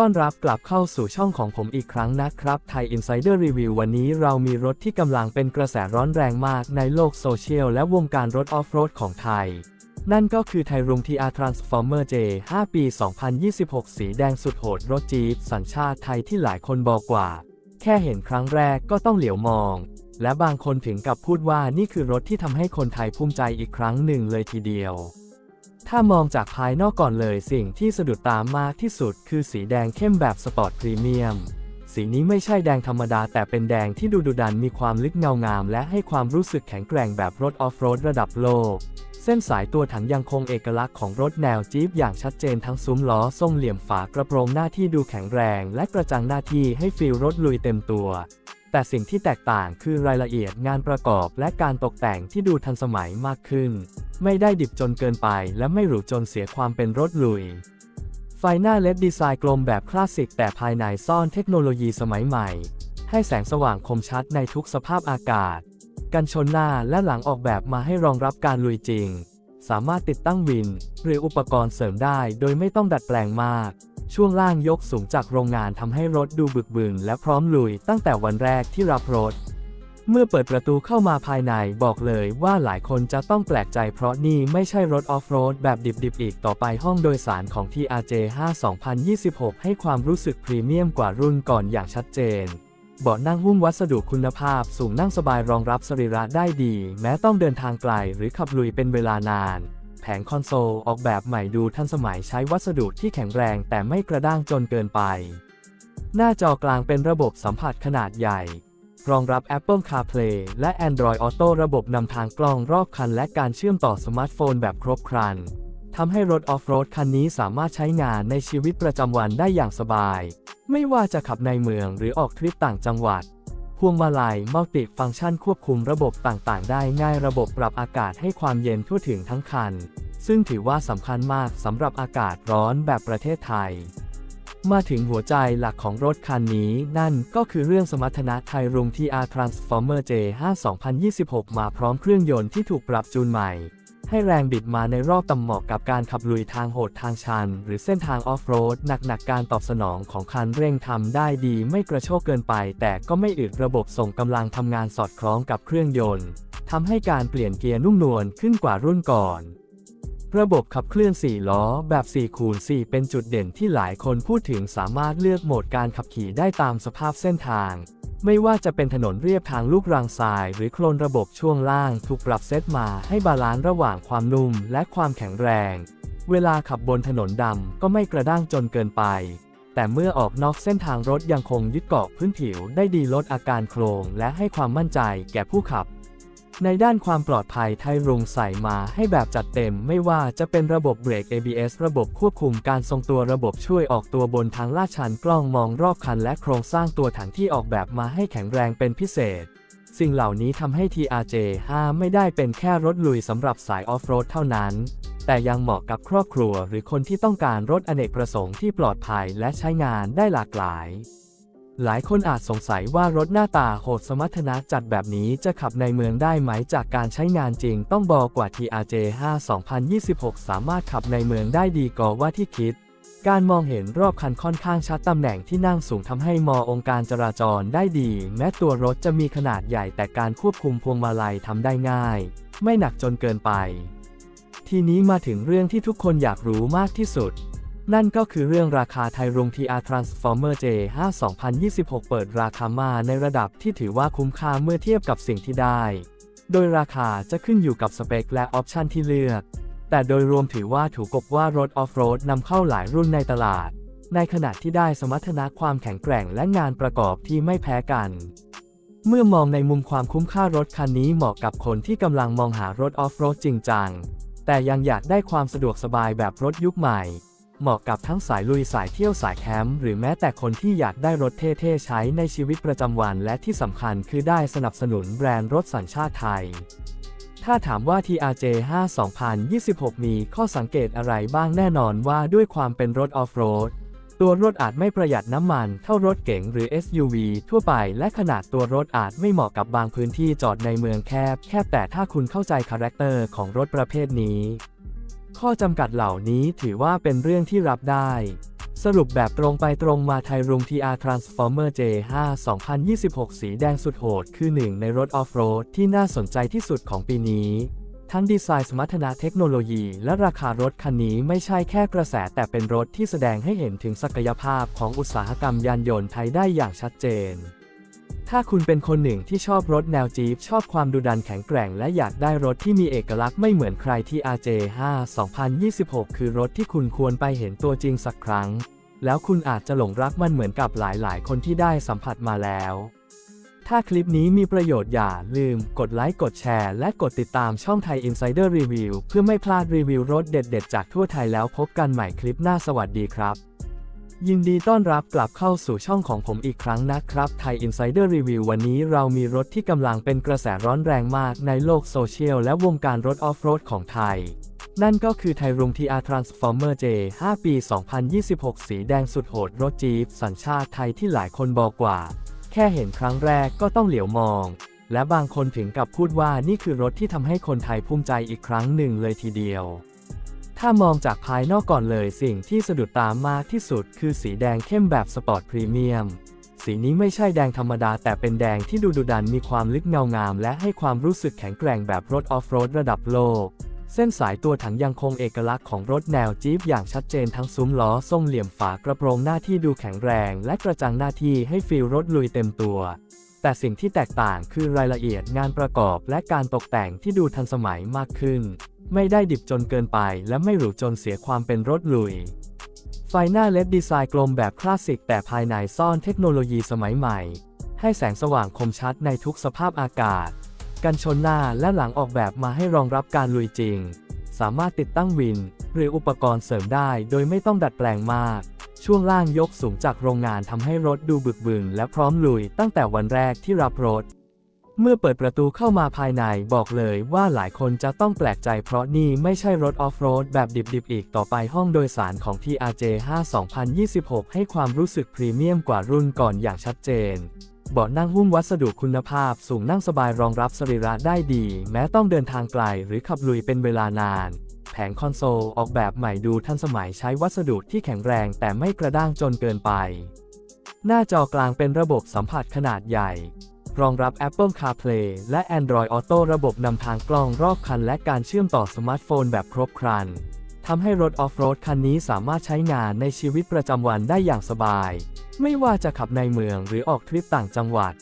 ต้อนรับกลับเข้าสู่ช่องของผมอีกครั้งนะครับไทย Insider Review วันนี้เรามีรถที่กำลังเป็นกระแสร้อนแรงมากในโลกโซเชียลและวงการรถออฟโรดของไทย นั่นก็คือไทยรุง TR Transformer J 5 ปี 2026 สีแดงสุดโหดรถจี๊ปสัญชาติไทยที่หลายคนบอกว่า แค่เห็นครั้งแรกก็ต้องเหลียวมอง และบางคนถึงกับพูดว่านี่คือรถที่ทำให้คนไทยภูมิใจอีกครั้งหนึ่งเลยทีเดียว ถ้ามองจากภายนอกก่อนเลยสิ่งที่สะดุดตามากที่สุด คือสีแดงเข้มแบบสปอร์ตพรีเมียม สีนี้ไม่ใช่แดงธรรมดาแต่เป็นแดงที่ดูดุดันมีความลึกเงางาม และให้ความรู้สึกแข็งแกร่งแบบรถออฟโรดระดับโลก เส้นสายตัวถังยังคงเอกลักษณ์ของรถแนวจี๊ปอย่างชัดเจนทั้งซุ้มล้อทรงเหลี่ยมฝากระโปรงหน้าที่ดูแข็งแรง และกระจังหน้าที่ให้ฟีลรถลุยเต็มตัว แต่สิ่งที่แตกต่างคือรายละเอียดงานประกอบและการตกแต่งที่ดูทันสมัยมากขึ้น ไม่ได้ดิบจนเกินไปและไม่หรูจนเสียความเป็นรถลุย ไฟหน้าเลดดีไซน์กลมแบบคลาสสิกแต่ภายในซ่อนเทคโนโลยีสมัยใหม่ ให้แสงสว่างคมชัดในทุกสภาพอากาศ กันชนหน้าและหลังออกแบบมาให้รองรับการลุยจริง สามารถติดตั้งวิน หรืออุปกรณ์เสริมได้โดยไม่ต้องดัดแปลงมาก ช่วงล่างยกสูงจากโรงงานทำให้รถดูบึกบึนและพร้อมลุยตั้งแต่วันแรกที่รับรถ เมื่อเปิดประตูเข้ามาภายในบอกเลยว่าหลายคนจะต้องแปลกใจเพราะนี่ไม่ใช่รถออฟโรดแบบดิบๆอีกต่อไปห้องโดยสารของ TRJ 5 2026 ให้ความรู้สึกพรีเมียมกว่ารุ่นก่อนอย่างชัดเจนเบาะนั่งหุ้มวัสดุคุณภาพสูงนั่งสบายรองรับสรีระได้ดี แม้ต้องเดินทางไกลหรือขับลุยเป็นเวลานาน ผงคอนโซลออกแบบใหม่ดูทันสมัยใช้วัสดุที่แข็งแรงแต่ไม่กระด้างจนเกินไป หน้าจอกลางเป็นระบบสัมผัสขนาดใหญ่ รองรับ Apple CarPlay และ Android Auto ระบบนำทางกล้องรอบคันและการเชื่อมต่อสมาร์ทโฟนแบบครบครันทำให้รถออฟโรดคันนี้สามารถใช้งานในชีวิตประจำวันได้อย่างสบาย ไม่ว่าจะขับในเมืองหรือออกทริปต่างจังหวัด พวงมาลัยมัลติฟังก์ชันควบคุมระบบต่างๆ ได้ง่ายระบบปรับอากาศให้ความเย็นทั่วถึงทั้งคัน ซึ่งถือว่าสำคัญมากสำหรับอากาศร้อนแบบประเทศไทย มาถึงหัวใจหลักของรถคันนี้นั่นก็คือเรื่องสมรรถนะไทยรุง TR Transformer J5 2026 มาพร้อมเครื่องยนต์ที่ถูกปรับจูนใหม่ ให้แรงบิดมาในรอบต่ำเหมาะกับการขับลุยทางโหดทางชัน หรือเส้นทางออฟโรดหนักๆการตอบสนองของคันเร่งทำได้ดีไม่กระโชกเกินไป แต่ก็ไม่อึดระบบส่งกำลังทำงานสอดคล้องกับเครื่องยนต์ทำให้การเปลี่ยนเกียร์นุ่มนวลขึ้นกว่ารุ่นก่อนระบบขับเคลื่อน 4 ล้อ แบบ4คูณ4เป็นจุดเด่นที่หลายคนพูดถึงสามารถเลือกโหมดการขับขี่ได้ตามสภาพเส้นทาง ไม่ว่าจะเป็นถนนเรียบทางลูกรังทราย หรือโคลนระบบช่วงล่างถูกปรับเซตมาให้บาลานซ์ระหว่างความนุ่มและความแข็งแรง เวลาขับบนถนนดำก็ไม่กระด้างจนเกินไป แต่เมื่อออกนอกเส้นทางรถยังคงยึดเกาะพื้นผิวได้ดีลดอาการโครงและให้ความมั่นใจแก่ผู้ขับ ในด้านความปลอดภัยไทยรุงใส่มาให้แบบจัดเต็ม ไม่ว่าจะเป็นระบบเบรก ABS ระบบควบคุมการทรงตัวระบบช่วยออกตัวบนทางลาดชันกล้องมองรอบคันและโครงสร้างตัวถังที่ออกแบบมาให้แข็งแรงเป็นพิเศษ สิ่งเหล่านี้ทำให้ TRJ 5 ไม่ได้เป็นแค่รถลุยสำหรับสายออฟโรดเท่านั้น แต่ยังเหมาะกับครอบครัวหรือคนที่ต้องการรถอเนกประสงค์ที่ปลอดภัยและใช้งานได้หลากหลาย หลายคนอาจสงสัยว่ารถหน้าตาโหดสมรรถนะจัดแบบนี้จะขับในเมืองได้ไหมจากการใช้งานจริงต้องบอกกว่า TRJ 5 2026 สามารถขับในเมืองได้ดีกว่าที่คิด การมองเห็นรอบคันค่อนข้างชัดตำแหน่งที่นั่งสูงทำให้มององค์การจราจรได้ดี แม้ตัวรถจะมีขนาดใหญ่แต่การควบคุมพวงมาลัยทำได้ง่าย ไม่หนักจนเกินไป ทีนี้มาถึงเรื่องที่ทุกคนอยากรู้มากที่สุด นั่นก็คือเรื่องราคาไทยรุง TR Transformer J5 2026 เปิดราคามาในระดับที่ถือว่าคุ้มค่าเมื่อเทียบกับสิ่งที่ได้ โดยราคาจะขึ้นอยู่กับสเปคและออปชันที่เลือก แต่โดยรวมถือว่าถูกกบว่ารถออฟโรดนำเข้าหลายรุ่นในตลาด ในขณะที่ได้สมรรถนะความแข็งแกร่งและงานประกอบที่ไม่แพ้กัน เมื่อมองในมุมความคุ้มค่ารถคันนี้เหมาะกับคนที่กำลังมองหารถออฟโรดจริงจัง แต่ยังอยากได้ความสะดวกสบายแบบรถยุคใหม่ เหมาะกับทั้งสายลุยสายเที่ยวสายแคมป์หรือแม้แต่คนที่อยากได้รถเท่ๆใช้ในชีวิตประจำวันและที่สำคัญคือได้สนับสนุนแบรนด์รถสัญชาติไทย ถ้าถามว่า TRJ 5 2026 มีข้อสังเกตอะไรบ้างแน่นอนว่าด้วยความเป็นรถออฟโรดตัวรถอาจไม่ประหยัดน้ำมันเท่ารถเก๋งหรือ SUV ทั่วไป และขนาดตัวรถอาจไม่เหมาะกับบางพื้นที่จอดในเมืองแคบ แคบแต่ถ้าคุณเข้าใจคาแรคเตอร์ของรถประเภทนี้ ข้อจำกัดเหล่านี้ถือว่าเป็นเรื่องที่รับได้ สรุปแบบตรงไปตรงมาไทยรุง TR Transformer J5 2026 สีแดงสุดโหด คือหนึ่งในรถออฟโรดที่น่าสนใจที่สุดของปีนี้ ทั้งดีไซน์สมรรถนะเทคโนโลยี และราคารถคันนี้ไม่ใช่แค่กระแสแต่เป็นรถที่แสดงให้เห็นถึงศักยภาพของอุตสาหกรรมยานยนต์ไทยได้อย่างชัดเจน ถ้าคุณเป็นคนหนึ่งที่ชอบรถแนวจี๊ปชอบความดุดันแข็งแกร่ง และอยากได้รถที่มีเอกลักษณ์ไม่เหมือนใครที่ RJ5 2026 คือรถที่คุณควรไปเห็นตัวจริงสักครั้ง แล้วคุณอาจจะหลงรักมันเหมือนกับหลายๆ คนที่ได้สัมผัสมาแล้ว ถ้าคลิปนี้มีประโยชน์อย่าลืม กดไลค์กดแชร์ และกดติดตามช่องไทย Insider Review เพื่อไม่พลาดรีวิวรถเด็ด ๆ จากทั่วไทยแล้วพบกันใหม่คลิปหน้าสวัสดีครับ ยินดีต้อนรับกลับเข้าสู่ช่องของผมอีกครั้งนะครับ ไทย Insider Review วันนี้เรามีรถที่กำลังเป็นกระแสร้อนแรงมากในโลกโซเชียลและวงการรถออฟโรดของไทย นั่นก็คือไทยรุง TR Transformer J 5 ปี 2026 สีแดงสุดโหดรถจี๊ปสัญชาติไทยที่หลายคนบอกว่า แค่เห็นครั้งแรกก็ต้องเหลียวมอง และบางคนถึงกับพูดว่านี่คือรถที่ทำให้คนไทยภูมิใจอีกครั้งหนึ่งเลยทีเดียว ถ้ามองจากภายนอกก่อนเลยสิ่งที่สะดุดตามากที่สุด คือสีแดงเข้มแบบสปอร์ตพรีเมียม สีนี้ไม่ใช่แดงธรรมดาแต่เป็นแดงที่ดูดุดันมีความลึกเงางาม และให้ความรู้สึกแข็งแกร่งแบบรถออฟโรดระดับโลก เส้นสายตัวถังยังคงเอกลักษณ์ของรถแนวจี๊ปอย่างชัดเจนทั้งซุ้มล้อทรงเหลี่ยมฝากระโปรงหน้าที่ดูแข็งแรง และกระจังหน้าที่ให้ฟีลรถลุยเต็มตัวแต่สิ่งที่แตกต่างคือรายละเอียดงานประกอบและการตกแต่งที่ดูทันสมัยมากขึ้น ไม่ได้ดิบจนเกินไป และไม่หรูจนเสียความเป็นรถลุย ไฟหน้าเล็ดดีไซน์กลมแบบคลาสสิกแต่ภายในซ่อนเทคโนโลยีสมัยใหม่ ให้แสงสว่างคมชัดในทุกสภาพอากาศ กันชนหน้าและหลังออกแบบมาให้รองรับการลุยจริง สามารถติดตั้งวิน หรืออุปกรณ์เสริมได้โดยไม่ต้องดัดแปลงมาก ช่วงล่างยกสูงจากโรงงานทำให้รถดูบึกบึนและพร้อมลุยตั้งแต่วันแรกที่รับรถ เมื่อเปิดประตูเข้ามาภายในบอกเลยว่าหลายคนจะต้องแปลกใจเพราะนี่ไม่ใช่รถออฟโรดแบบดิบๆอีกต่อไปห้องโดยสารของ TRJ5 2026 ให้ความรู้สึกพรีเมียมกว่ารุ่นก่อนอย่างชัดเจนเบาะนั่งหุ้มวัสดุคุณภาพสูงนั่งสบายรองรับสรีระได้ดี แม้ต้องเดินทางไกลหรือขับลุยเป็นเวลานาน แผงคอนโซลออกแบบใหม่ดูทันสมัยใช้วัสดุที่แข็งแรงแต่ไม่กระด้างจนเกินไป หน้าจอกลางเป็นระบบสัมผัสขนาดใหญ่ รองรับ Apple CarPlay และ Android Auto ระบบนำทางกล้องรอบคันและการเชื่อมต่อสมาร์ทโฟนแบบครบครันทำให้รถออฟโรดคันนี้สามารถใช้งานในชีวิตประจำวันได้อย่างสบาย ไม่ว่าจะขับในเมืองหรือออกทริปต่างจังหวัด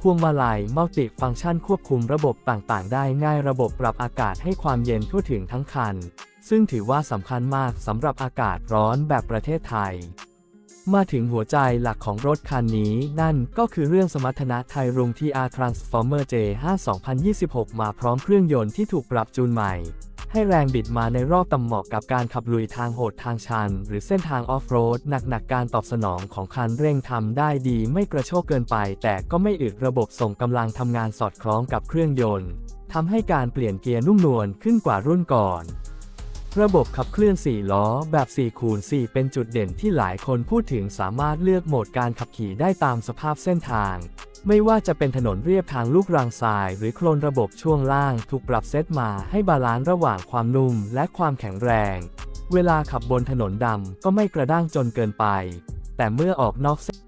พวงมาลัยมัลติฟังก์ชันควบคุมระบบต่างๆ ได้ง่ายระบบปรับอากาศให้ความเย็นทั่วถึงทั้งคัน ซึ่งถือว่าสำคัญมากสำหรับอากาศร้อนแบบประเทศไทย มาถึงหัวใจหลักของรถคันนี้ นั่นก็คือเรื่องสมรรถนะไทยรุง TR Transformer J5 2026 มาพร้อมเครื่องยนต์ที่ถูกปรับจูนใหม่ ให้แรงบิดมาในรอบต่ำเหมาะกับการขับลุยทางโหดทางชัน หรือเส้นทางออฟโรดหนักๆการตอบสนองของคันเร่งทำได้ดีไม่กระโชกเกินไป แต่ก็ไม่อึดระบบส่งกำลังทำงานสอดคล้องกับเครื่องยนต์ทำให้การเปลี่ยนเกียร์นุ่มนวลขึ้นกว่ารุ่นก่อน ระบบขับเคลื่อน 4 ล้อแบบ4คูณ4เป็นจุดเด่นที่หลายคนพูดถึงสามารถเลือกโหมดการขับขี่ได้ตามสภาพเส้นทาง ไม่ว่าจะเป็นถนนเรียบทางลูกรังทราย หรือโคลนระบบช่วงล่างถูกปรับเซตมาให้บาลานซ์ระหว่างความนุ่มและความแข็งแรง เวลาขับบนถนนดำก็ไม่กระด้างจนเกินไป แต่เมื่อออกนอกเส้น